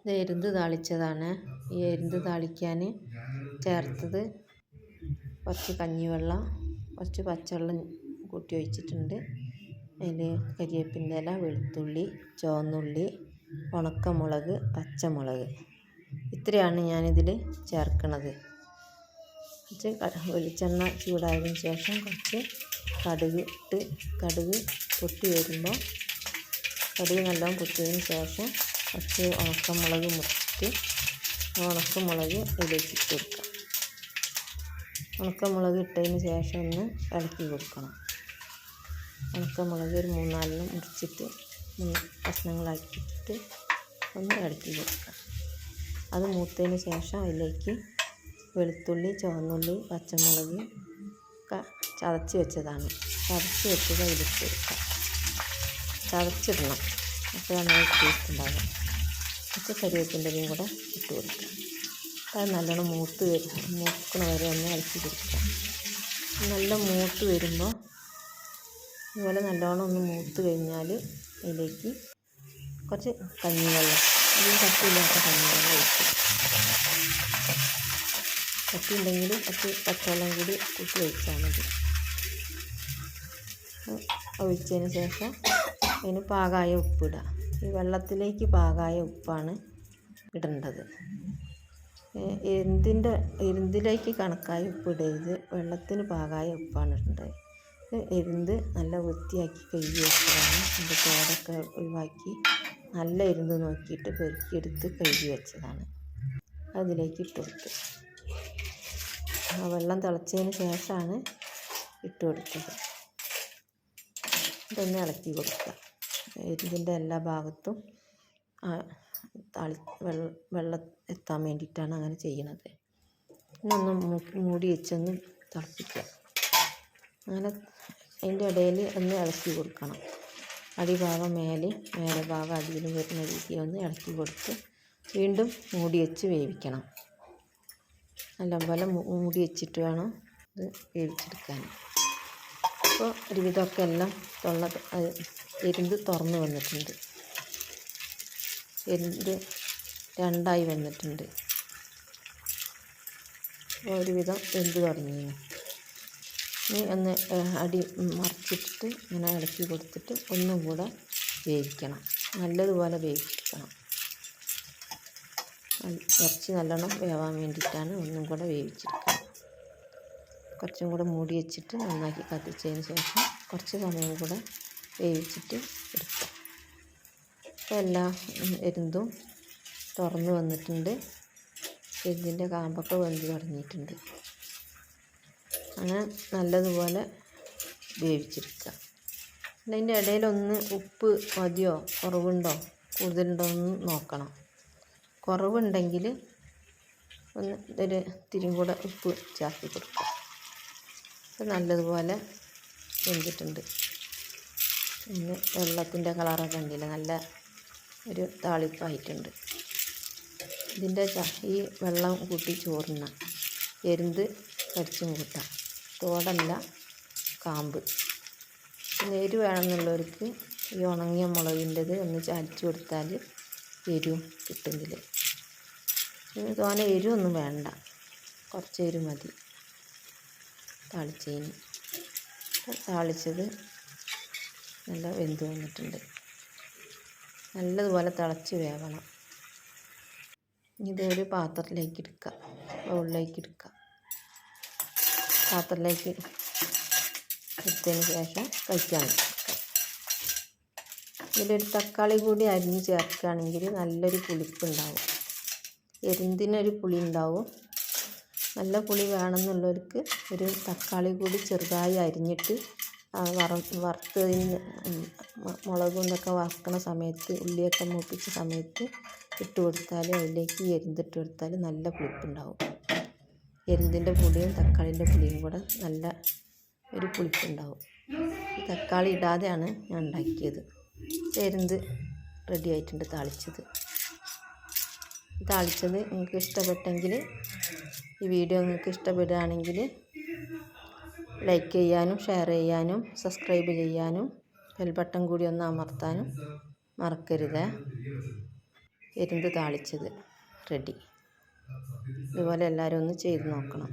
ഇത് എരുന്ത് താളിച്ചതാണ്. ഈ എരുന്ത് താളിക്കാൻ ചേർത്തത് കുറച്ച് കഞ്ഞിവെള്ളം കുറച്ച് പച്ചവെള്ളം കൂട്ടി ഒഴിച്ചിട്ടുണ്ട്. അതിൽ കരിവേപ്പിന്റെ ഇല വെളുത്തുള്ളി ചുവന്നുള്ളി ഉണക്കമുളക് പച്ചമുളക്. ഇത്രയാണ് ഞാനിതിൽ ചേർക്കുന്നത് കുറച്ച് വെളിച്ചെണ്ണ ചൂടായതിനു ശേഷം കുറച്ച് കടുക് ഇട്ട് കടുക് പൊട്ടി വരുമ്പോൾ കടുക് നല്ലോണം പൊട്ടിയതിന് ശേഷം കുറച്ച് ഉണക്കമുളക് മുറിച്ചിട്ട് ഉണക്കമുളക് ഇതിലേക്ക് ഇട്ട് കൊടുക്കുക ഉണക്കമുളക് ഇട്ടതിന് ശേഷം ഒന്ന് ഇളക്കി കൊടുക്കണം. ഉണക്കമുളക് ഒരു മൂന്നാലിനും മുറിച്ചിട്ട് കഷ്ണങ്ങളാക്കിയിട്ട് ഒന്ന് ഇളക്കി കൊടുക്കുക അത് മൂത്തതിന് ശേഷം അതിലേക്ക് വെളുത്തുള്ളി ചുവന്നുള്ളി പച്ചമുളക് ചതച്ച് വെച്ചതാണ്. ചതച്ച് വെച്ചത് അതിലിട്ട് കൊടുക്കുക ചതച്ചിടണം. അപ്പോഴാണ് അത് ടേസ്റ്റ് ഉണ്ടാകുക കുറച്ച് കരിവേപ്പിന്റെയും കൂടെ ഇട്ട് കൊടുക്കുക അത് നല്ലോണം മൂത്ത് വരും. മൂക്കണ വരെ ഒന്ന് ഇളക്കി കൊടുക്കുക നല്ല മൂത്ത് വരുമ്പോൾ ഇതുപോലെ നല്ലോണം ഒന്ന് മൂത്ത് കഴിഞ്ഞാൽ അതിലേക്ക് കുറച്ച് കഞ്ഞിവെള്ളം അധികം കട്ടിയില്ലാത്ത കഞ്ഞിവെള്ളം ഒഴിക്കും കട്ടിയുണ്ടെങ്കിൽ കുറച്ച് പച്ചവെള്ളം കൂടി കൂട്ടി ഒഴിച്ചാൽ മതി. ഒഴിച്ചതിന് ശേഷം അതിന് പാകമായ ഉപ്പിടുക ഈ വെള്ളത്തിലേക്ക് പാകമായ ഉപ്പാണ് ഇടേണ്ടത്. എന്തിന്റെ എരുന്തിലേക്ക് കണക്കായ ഉപ്പ് ഇടരുത് വെള്ളത്തിന് പാകമായ ഉപ്പാണ് ഇടേണ്ടത്. എരുന്ത് നല്ല വൃത്തിയാക്കി കഴുകി വെച്ചതാണ്. അതിന്റെ തോടൊക്കെ ഒഴിവാക്കി നല്ല എരുന്ത് നോക്കിയിട്ട് പെരുക്കിയെടുത്ത് കഴുകി വെച്ചതാണ്. അതിലേക്ക് ഇട്ട് കൊടുത്തു. ആ വെള്ളം തിളച്ചതിന് ശേഷമാണ് ഇട്ട് കൊടുത്തത്. ഇതൊന്ന് ഇളക്കി കൊടുക്കുക. എരുതിന്റെ എല്ലാ ഭാഗത്തും തളി വെള്ളം എത്താൻ വേണ്ടിയിട്ടാണ് അങ്ങനെ ചെയ്യുന്നത്. പിന്നെ ഒന്ന് മൂടി വെച്ചൊന്ന് തിളപ്പിക്കുക. അങ്ങനെ അതിന്റെ ഇടയിൽ ഒന്ന് ഇളക്കി കൊടുക്കണം. അടിഭാഗം മേലെ മേലെ ഭാഗം അടിയിലും വരുന്ന രീതിയിൽ ഒന്ന് ഇളക്കി കൊടുത്ത് വീണ്ടും മൂടി വെച്ച് വേവിക്കണം. നല്ലപോലെ മൂടി വെച്ചിട്ട് വേണം ഇത് വേവിച്ചെടുക്കാൻ. അപ്പോൾ ഒരുവിധമൊക്കെ എല്ലാം തൊള്ള എരുന്ത് തുറന്ന് വന്നിട്ടുണ്ട്. എരുന്ത് രണ്ടായി വന്നിട്ടുണ്ട്. ഒരുവിധം വെന്ത് തുടങ്ങി. ഇനി ഒന്ന് അടി മറിച്ചിട്ടിട്ട് ഇങ്ങനെ ഇളക്കി കൊടുത്തിട്ട് ഒന്നും കൂടെ വേവിക്കണം. നല്ലതുപോലെ വേവിക്കണം. ഇറച്ചി നല്ലോണം വേവാൻ വേണ്ടിയിട്ടാണ് ഒന്നും കൂടെ വേവിച്ചെടുക്കുന്നത് കുറച്ചും കൂടെ മൂടി വെച്ചിട്ട് നന്നാക്കി കത്തിച്ചതിന് ശേഷം കുറച്ച് സമയം കൂടെ വേവിച്ചിട്ട് എടുക്കുക അപ്പോൾ എല്ലാം എരുന്തും തുറന്ന് വന്നിട്ടുണ്ട്. എരിഞ്ഞിന്റെ കാമ്പൊക്കെ വെന്ത് തുടങ്ങിയിട്ടുണ്ട്. അങ്ങനെ നല്ലതുപോലെ വേവിച്ചെടുക്കുക അതിന്റെ ഇടയിലൊന്ന് ഉപ്പ് മതിയോ? കുറവുണ്ടോ? കൂടുതലുണ്ടോ എന്ന് നോക്കണം. കുറവുണ്ടെങ്കിൽ ഒന്ന് ഒരു തിരിയും കൂടെ ഉപ്പ് ചേർത്ത് കൊടുക്കുക നല്ലതുപോലെ വെന്തിട്ടുണ്ട്. പിന്നെ വെള്ളത്തിന്റെ കളറൊക്കെ ഉണ്ടല്ലേ നല്ല ഒരു താളിപ്പായിട്ടുണ്ട്. ഇതിന്റെ ഈ വെള്ളം കൂട്ടി ചോറിന എരുന്ത് കടിച്ചും കൂട്ടാം തോടല്ല കാമ്പ്. എരു വേണമെന്നുള്ളവർക്ക് ഈ ഉണങ്ങിയ മുളകിന്റെത് ഒന്ന് ചാലിച്ച് കൊടുത്താൽ കിട്ടുന്നില്ല ഇതിന് തോനെ എരിവൊന്നും വേണ്ട. കുറച്ച് എരിവ് മതി. താളിച്ചതിന്. താളിച്ചത് നല്ല വെന്ത് വന്നിട്ടുണ്ട്. നല്ലതുപോലെ തിളച്ച് വേവണം. ഇതൊരു പാത്രത്തിലേക്ക് എടുക്കുക ബൗളിലേക്ക് എടുക്കുക പാത്രത്തിലേക്ക് എടുത്തതിന് ശേഷം കഴിക്കാൻ ഇതിലൊരു തക്കാളി കൂടി അരിഞ്ഞ് ചേർക്കുകയാണെങ്കിൽ നല്ലൊരു പുളിപ്പുണ്ടാവും എരിന്തിനൊരു പുളി ഉണ്ടാവും. നല്ല പുളി വേണമെന്നുള്ളവർക്ക് ഒരു തക്കാളി കൂടി ചെറുതായി അരിഞ്ഞിട്ട് വറ വറുത്തതിന് മുളകും ഇതൊക്കെ വറക്കണ സമയത്ത് ഉള്ളിയൊക്കെ മൂപ്പിച്ച സമയത്ത് ഇട്ട് കൊടുത്താൽ അതിലേക്ക് എരിന്തിട്ട് കൊടുത്താൽ നല്ല പുളിപ്പുണ്ടാവും. എരിന്തിന്റെ പുളിയും തക്കാളീന്റെ പുളിയും കൂടെ നല്ല ഒരു പുളിപ്പുണ്ടാവും. തക്കാളി ഇടാതെയാണ് ഞാൻ ഉണ്ടാക്കിയത്. എരിന്ത് റെഡി ആയിട്ടുണ്ട് താളിച്ചത്. താളിച്ചത് നിങ്ങൾക്ക് ഇഷ്ടപ്പെട്ടെങ്കിൽ ഈ വീഡിയോ നിങ്ങൾക്ക് ഇഷ്ടപ്പെടുകയാണെങ്കിൽ ലൈക്ക് ചെയ്യാനും ഷെയർ ചെയ്യാനും സബ്സ്ക്രൈബ് ചെയ്യാനും ബെൽ ബട്ടൺ കൂടി ഒന്ന് അമർത്താനും മറക്കരുത്. എരുന്ത് താളിച്ചത്. റെഡി. ഇതുപോലെ എല്ലാവരും ഒന്ന് ചെയ്ത് നോക്കണം.